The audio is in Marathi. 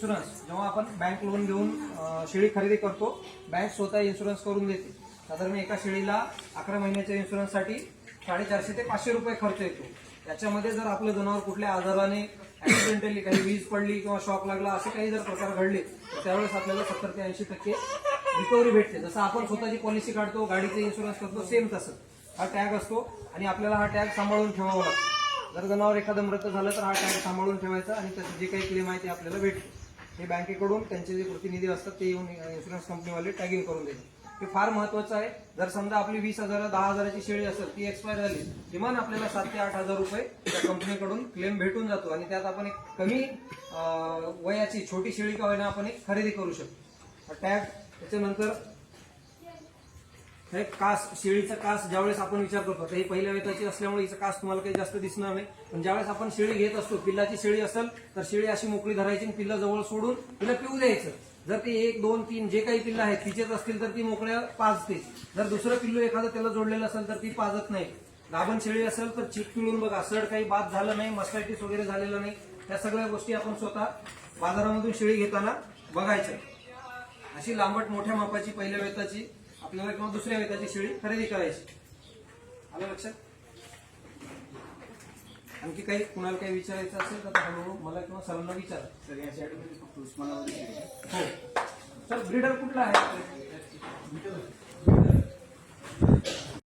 इन्शुरन्स जेव्हा आपण बँक लोन घेऊन शेळी खरेदी करतो बँक स्वतः इन्शुरन्स करून देते. साधारण एका शेळीला अकरा महिन्याच्या इन्शुरन्ससाठी साडेचारशे ते पाचशे रुपये खर्च येतो. त्याच्यामध्ये जर आपलं जनावर कुठल्या आजाराने ऍक्सिडेंटली काही वीज पडली किंवा शॉक लागला असे काही जर प्रकार घडले तर त्यावेळेस आपल्याला सत्तर ते ऐंशी टक्के रिकव्हरी भेटते. जसं आपण स्वतःची पॉलिसी काढतो गाडीचे इन्शुरन्स करतो सेम तसं. हा टॅग असतो आणि आपल्याला हा टॅग सांभाळून ठेवावा लागतो. जर जनावर एखादं मृत झालं तर हा टॅग सांभाळून ठेवायचा आणि त्याचं जे काही क्लेम आहे ते आपल्याला भेटते. हे बँकेकडून त्यांचे जे प्रतिनिधी असतात ते येऊन इन्शुरन्स कंपनीवाले टॅगिंग करून देतात. हे फार महत्वाचं आहे. जर समजा आपली वीस हजार दहा हजाराची शेळी असेल ती एक्सपायर झाली किमान आपल्याला सात ते आठ हजार रुपये त्या कंपनीकडून क्लेम भेटून जातो आणि त्यात आपण एक कमी वयाची छोटी शेळी का होईना आपण एक खरेदी करू शकतो. टॅग त्याच्यानंतर हे कास शेळीचा कास ज्यावेळेस आपण विचार करतो तर ही पहिल्या वेताची असल्यामुळे हिचा कास तुम्हाला काही जास्त दिसणार नाही. पण ज्यावेळेस आपण शेळी घेत असतो पिल्लाची शेळी असेल तर शेळी अशी मोकळी धरायची आणि पिल्ला जवळ सोडून तिला पिऊ द्यायचं. जर ते एक दोन तीन जे काही पिल्लं आहेत तिचेच असतील तर ती मोकळ्या पाजते जर दुसरं पिल्लू एखादं त्याला जोडलेलं असेल तर ती पाजत नाही. गाभण शेळी असेल तर चिक पिळून बघा सड काही बाद झालं नाही मस्टायटिस वगैरे झालेलं नाही. त्या सगळ्या गोष्टी आपण स्वतः बाजारामधून शेळी घेताना बघायच्या. अशी लांबट मोठ्या मापाची पहिल्या वेताची आपल्याला किंवा दुसऱ्या वेताची शेळी खरेदी करायची. आलं लक्षात? आणखी काही कुणाला काही विचारायचं असेल तर हळूहळू मला किंवा सरांना विचारा. सर या शाळेमध्ये फक्त उस्मानाबाद. हो. सर ब्रीडर कुठला आहे?